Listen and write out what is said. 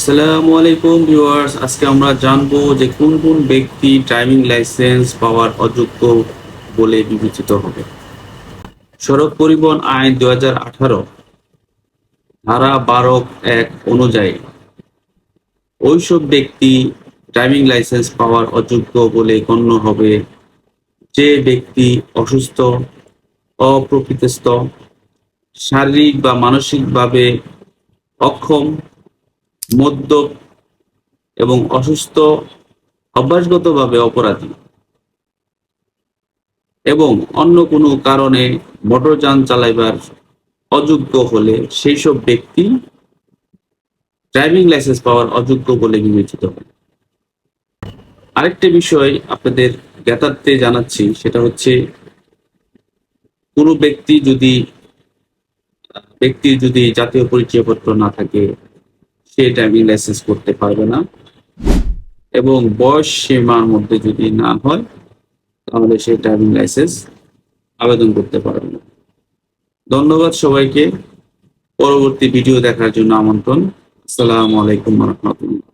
আসসালামু আলাইকুম ভিউয়ার্স, আজকে আমরা জানব যে কোন কোন ব্যক্তি ড্রাইভিং লাইসেন্স পাওয়ার অযোগ্য বলে বিবেচিত হবে। সড়ক পরিবহন আইন দু হাজার আঠারো, ধারা বারো এক অনুযায়ী, ওইসব ব্যক্তি ড্রাইভিং লাইসেন্স পাওয়ার অযোগ্য বলে গণ্য হবে যে ব্যক্তি অসুস্থ, অপ্রকৃতিস্থ, শারীরিক বা মানসিকভাবে অক্ষম মদ্যপ এবং অসুস্থ অভ্যাসগতভাবে অপরাধী। এবং অন্য কোনো কারণে মোটরযান চালাইবার অযোগ্য হলে সেই সব ব্যক্তি ড্রাইভিং লাইসেন্স পাওয়ার অযোগ্য বলে বিবেচিত হয়। আরেকটা বিষয় আপনাদের জ্ঞাতার্থে জানাচ্ছি, সেটা হচ্ছে কোনো ব্যক্তি যদি, ব্যক্তির যদি জাতীয় পরিচয়পত্র না থাকে সে ড্রাইভিং লাইসেন্স করতে পারবে না। এবং বয়স সীমার মধ্যে যদি না হয়, তাহলে সে ড্রাইভিং লাইসেন্স আবেদন করতে পারবে না। ধন্যবাদ সবাইকে। পরবর্তী ভিডিও দেখার জন্য আমন্ত্রণ। আসসালামু আলাইকুম রহমতুল্লাহ।